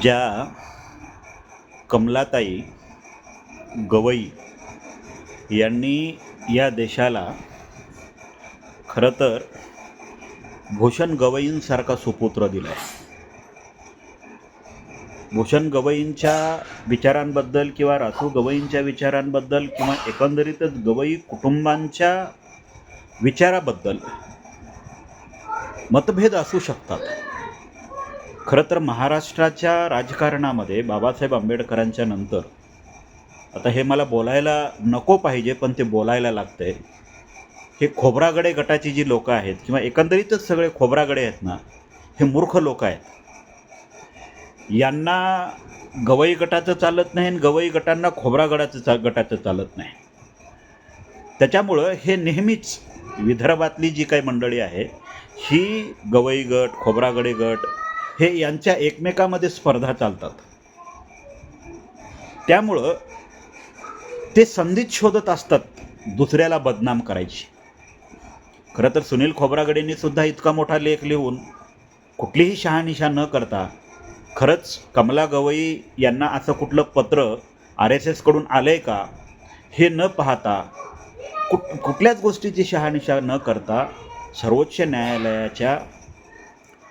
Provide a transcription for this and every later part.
ज्या कमलाताई गवई यांनी या देशाला खरं तर भूषण गवईंसारखा सुपुत्र दिला आहे भूषण गवईंच्या विचारांबद्दल किंवा रासू गवईंच्या विचारांबद्दल किंवा एकंदरीतच गवई कुटुंबांच्या विचाराबद्दल मतभेद असू शकतात. खरं तर महाराष्ट्राच्या राजकारणामध्ये बाबासाहेब आंबेडकरांच्या नंतर आता हे मला बोलायला नको पाहिजे पण ते बोलायला लागतंय. हे खोबरागडे गटाची जी लोकं आहेत किंवा एकंदरीतच सगळे खोबरागडे आहेत ना हे मूर्ख लोक आहेत. यांना गवई गटाचं चालत नाही आणि गवई गटांना खोबरागडाचं चा गटाचं चालत नाही. त्याच्यामुळं हे नेहमीच विदर्भातली जी काही मंडळी आहे ही गवई गट खोबरागडे गट हे यांच्या एकमेकामध्ये स्पर्धा चालतात. त्यामुळं ते संधीच शोधत असतात दुसऱ्याला बदनाम करायची. खरं तर सुनील खोबरागडेंनी सुद्धा इतका मोठा लेख लिहून कुठलीही शहानिशा न करता खरंच कमला गवई यांना असं कुठलं पत्र आर एस एसकडून आलं आहे का हे न पाहता कुठ कुठल्याच गोष्टीची शहानिशा न करता सर्वोच्च न्यायालयाच्या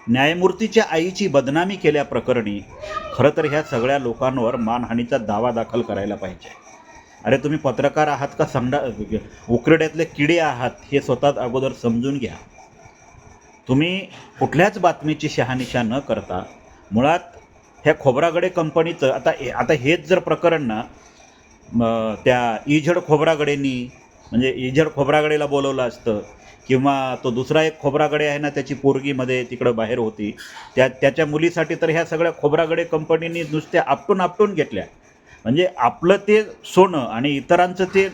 न्यायमूर्तीच्या आईची बदनामी केल्याप्रकरणी खरं तर ह्या सगळ्या लोकांवर मानहानीचा दावा दाखल करायला पाहिजे. अरे तुम्ही पत्रकार आहात का? संडा उकरड्यातले किडे आहात हे स्वतः अगोदर समजून घ्या. तुम्ही कुठल्याच बातमीची शहानिशा न करता मुळात ह्या खोबरागडे कंपनीचं आता आता हेच जर प्रकरण ना त्या इझड खोबरागडेंनी म्हणजे इजर खोबरागडेला बोलवलं असतं किंवा तो दुसरा एक खोबरागडे आहे ना त्याची पोरगीमध्ये तिकडं बाहेर होती. त्या त्याच्या मुलीसाठी तर ह्या सगळ्या खोबरागडे कंपनीनी नुसत्या आपटून आपटून घेतल्या. म्हणजे आपलं ते सोनं आणि इतरांचं ते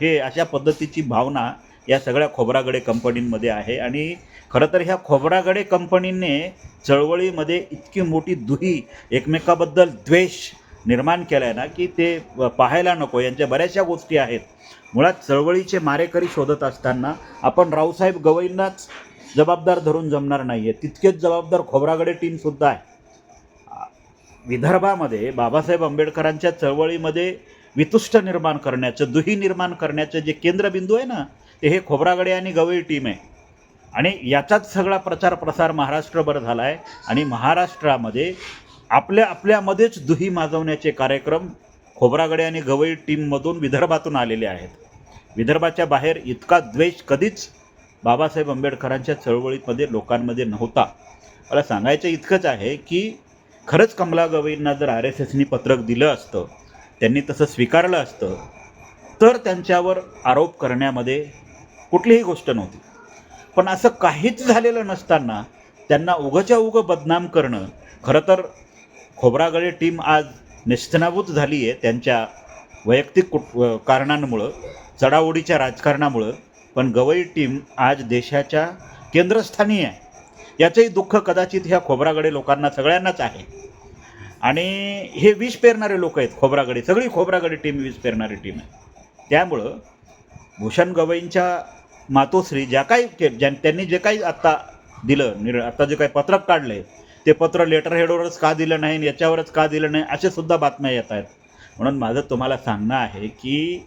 हे अशा पद्धतीची भावना या सगळ्या खोबरागडे कंपनींमध्ये आहे. आणि खरं तर ह्या खोबरागडे कंपनीने चळवळीमध्ये इतकी मोठी दुही एकमेकाबद्दल द्वेष निर्माण केला आहे ना की ते पाहायला नको. यांच्या बऱ्याचशा गोष्टी आहेत. मुळात चळवळीचे मारेकरी शोधत असताना आपण रावसाहेब गवईंनाच जबाबदार धरून जमणार नाही आहे तितकेच जबाबदार खोबरागडे टीमसुद्धा आहे. विदर्भामध्ये बाबासाहेब आंबेडकरांच्या चळवळीमध्ये वितुष्ट निर्माण करण्याचं दुही निर्माण करण्याचं जे केंद्रबिंदू आहे ना ते हे खोबरागडे आणि गवई टीम आहे. आणि याचाच सगळा प्रचार प्रसार महाराष्ट्रभर झाला आहे आणि महाराष्ट्रामध्ये आपल्या आपल्यामध्येच दुही माजवण्याचे कार्यक्रम खोबरागडे आणि गवई टीममधून विदर्भातून आलेले आहेत. विदर्भाच्या बाहेर इतका द्वेष कधीच बाबासाहेब आंबेडकरांच्या चळवळीमध्ये लोकांमध्ये नव्हता. मला सांगायचं इतकंच आहे की खरंच कमला गवईंना जर आर एस एसनी पत्रक दिलं असतं त्यांनी तसं स्वीकारलं असतं तर त्यांच्यावर आरोप करण्यामध्ये कुठलीही गोष्ट नव्हती. पण असं काहीच झालेलं नसताना त्यांना उगच्या उगं बदनाम करणं खरं तर खोबरागडे टीम आज निस्तनाभूत झाली आहे त्यांच्या वैयक्तिक कुट कारणांमुळं चढाओढीच्या राजकारणामुळं पण गवई टीम आज देशाच्या केंद्रस्थानी आहे. याचंही दुःख कदाचित ह्या खोबरागडे लोकांना सगळ्यांनाच आहे. आणि हे विष पेरणारे लोक आहेत खोबरागडे सगळी खोबरागडे टीम विष पेरणारी टीम आहे. त्यामुळं भूषण गवईंच्या मातोश्री ज्या काही के ज्या त्यांनी जे काही आत्ता दिलं निर आत्ता जे काही पत्रक काढलं आहे ते पत्र लेटर हेडवरच का दिलं नाही आणि याच्यावरच का दिलं नाही असे सुद्धा बातम्या येत आहेत. म्हणून माझं तुम्हाला सांगणं आहे की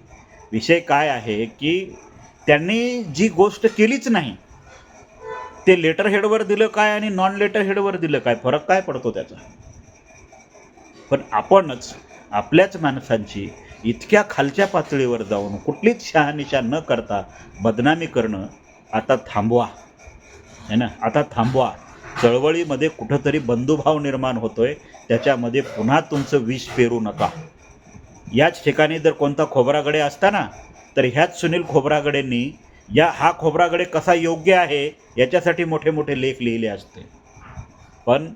विषय काय आहे की त्यांनी जी गोष्ट केलीच नाही ते लेटर हेडवर दिलं काय आणि नॉन लेटर हेडवर दिलं काय? फरक काय पडतो त्याचा? पण आपणच आपल्याच माणसांची इतक्या खालच्या पातळीवर जाऊन कुठलीच शहानिशा न करता बदनामी करणं आता थांबवा. है ना? आता थांबवा. चळवळीमध्ये कुठंतरी बंधुभाव निर्माण होतोय त्याच्यामध्ये पुन्हा तुमचं विष पेरू नका. याच ठिकाणी जर कोणता खोबरागडे असताना तर ह्याच सुनील खोबरागडेंनी या हा खोबरागडे कसा योग्य आहे याच्यासाठी मोठे मोठे लेख लिहिले असते. पण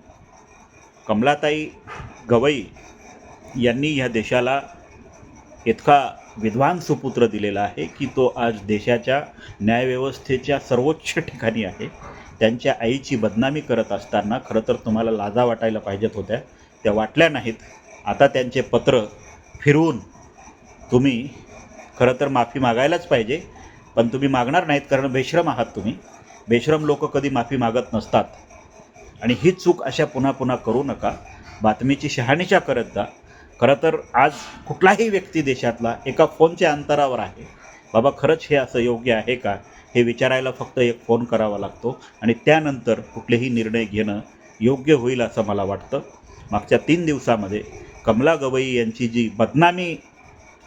कमलाताई गवई यांनी ह्या देशाला इतका विद्वान सुपुत्र दिलेला आहे की तो आज देशाच्या न्यायव्यवस्थेच्या सर्वोच्च ठिकाणी आहे. त्यांच्या आईची बदनामी करत असताना खरं तर तुम्हाला लाजा वाटायला पाहिजेत होत्या. त्या वाटल्या नाहीत. आता त्यांचे पत्र फिरवून तुम्ही खरं तर माफी मागायलाच पाहिजे. पण तुम्ही मागणार नाहीत कारण बेश्रम आहात तुम्ही. बेश्रम लोक कधी माफी मागत नसतात. आणि ही चूक अशा पुन्हा पुन्हा करू नका. बातमीची शहानिशा करत जा. खरं तर आज कुठलाही व्यक्ती देशातला एका फोनच्या अंतरावर आहे. बाबा खरंच हे असं योग्य आहे का? हे विचारायला फक्त एक फोन करावा लागतो आणि त्यानंतर कुठलेही निर्णय घेणं योग्य होईल असं मला वाटतं. मागच्या तीन दिवसामध्ये कमला गवई यांची जी बदनामी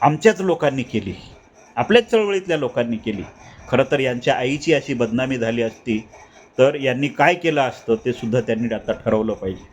आमच्याच लोकांनी केली आपल्याच चळवळीतल्या लोकांनी केली खरं तर यांच्या आईची अशी बदनामी झाली असती तर यांनी काय केलं असतं ते सुद्धा त्यांनी आता ठरवलं पाहिजे.